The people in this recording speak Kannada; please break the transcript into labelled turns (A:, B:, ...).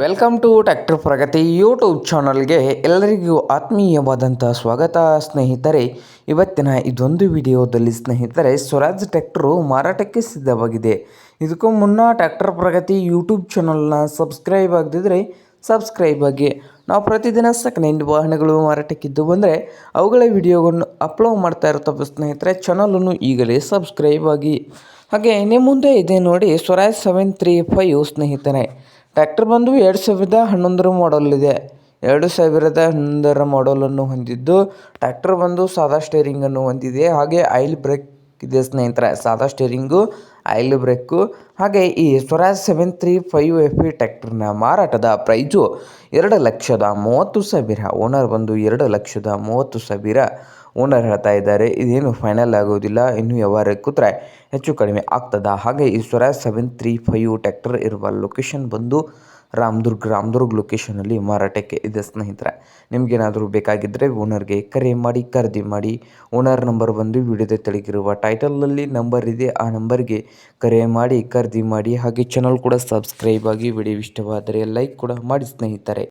A: Welcome to tractor Pragati YouTube ಚಾನಲ್ಗೆ ಎಲ್ಲರಿಗೂ ಆತ್ಮೀಯವಾದಂಥ ಸ್ವಾಗತ. ಸ್ನೇಹಿತರೆ, ಇವತ್ತಿನ ಇದೊಂದು ವಿಡಿಯೋದಲ್ಲಿ ಸ್ನೇಹಿತರೆ, ಸ್ವರಾಜ್ ಟ್ಯಾಕ್ಟ್ರು ಮಾರಾಟಕ್ಕೆ ಸಿದ್ಧವಾಗಿದೆ. ಇದಕ್ಕೂ ಮುನ್ನ ಟ್ಯಾಕ್ಟರ್ ಪ್ರಗತಿ ಯೂಟ್ಯೂಬ್ ಚಾನಲ್ನ ಸಬ್ಸ್ಕ್ರೈಬ್ ಆಗದಿದ್ದರೆ ಸಬ್ಸ್ಕ್ರೈಬ್ ಆಗಿ. ನಾವು ಪ್ರತಿದಿನ ಸೆಕೆಂಡ್ ವಾಹನಗಳು ಮಾರಾಟಕ್ಕಿದ್ದು ಬಂದರೆ ಅವುಗಳ ವಿಡಿಯೋಗಳನ್ನು ಅಪ್ಲೋಡ್ ಮಾಡ್ತಾ ಇರ್ತವೆ ಸ್ನೇಹಿತರೆ ಚಾನಲನ್ನು ಈಗಲೇ ಸಬ್ಸ್ಕ್ರೈಬ್ ಆಗಿ. ಹಾಗೆ ನಿಮ್ಮ ಮುಂದೆ ಇದೆ ನೋಡಿ, ಸ್ವರಾಜ್ ಸೆವೆನ್ ತ್ರೀ ಫೈವ್ ಸ್ನೇಹಿತರೆ. ಟ್ರ್ಯಾಕ್ಟರ್ ಬಂದು ಎರಡು ಸಾವಿರದ ಹನ್ನೊಂದರ ಮಾಡಲ್ ಇದೆ. ಎರಡು ಸಾವಿರದ ಹನ್ನೊಂದರ ಮಾಡಲನ್ನು ಹೊಂದಿದ್ದು, ಟ್ರ್ಯಾಕ್ಟರ್ ಬಂದು ಸಾದಾ ಸ್ಟೇರಿಂಗನ್ನು ಹೊಂದಿದೆ. ಹಾಗೆ ಆಯಿಲ್ ಬ್ರೇಕ್ ಇದೆ ಸ್ನೇಹಿತರೆ. ಸಾದಾ ಸ್ಟೇರಿಂಗು ಆಯಿಲ್ ಬ್ರೇಕು ಹಾಗೆ ಈ Swaraj seven three five F E ಟ್ಯಾಕ್ಟರ್ನ ಮಾರಾಟದ ಪ್ರೈಜು ಎರಡು ಲಕ್ಷದ ಮೂವತ್ತು ಸಾವಿರ. ಓನರ್ ಬಂದು ಎರಡು ಲಕ್ಷದ ಮೂವತ್ತು ಸಾವಿರ. ಓನರ್ ಹೇಳ್ತಾ ಇದ್ದಾರೆ, ಇದೇನು ಫೈನಲ್ ಆಗೋದಿಲ್ಲ, ಇನ್ನು ವ್ಯವಹಾರ ಕೂತ್ರೆ ಹೆಚ್ಚು ಕಡಿಮೆ ಆಗ್ತದ. ಹಾಗೆ ಈ Swaraj seven three five tractor ಇರುವ ಲೊಕೇಶನ್ ಬಂದು ರಾಮದುರ್ಗ್ ರಾಮದುರ್ಗ್ ಲೊಕೇಶನಲ್ಲಿ ಮಾರಾಟಕ್ಕೆ ಇದೆ ಸ್ನೇಹಿತರೆ. ನಿಮಗೇನಾದರೂ ಬೇಕಾಗಿದ್ದರೆ ಓನರ್ಗೆ ಕರೆ ಮಾಡಿ, ಖರೀದಿ ಮಾಡಿ. ಓನರ್ ನಂಬರ್ ಬಂದು ವಿಡಿಯೋದ ತೆಳಗಿರುವ ಟೈಟಲಲ್ಲಿ ನಂಬರ್ ಇದೆ. ಆ ನಂಬರ್ಗೆ ಕರೆ ಮಾಡಿ, ಖರೀದಿ ಮಾಡಿ. ಹಾಗೆ ಚಾನಲ್ ಕೂಡ ಸಬ್ಸ್ಕ್ರೈಬ್ ಆಗಿ ವಿಡಿಯೋ ಇಷ್ಟವಾದರೆ ಲೈಕ್ ಕೂಡ ಮಾಡಿ ಸ್ನೇಹಿತರೆ.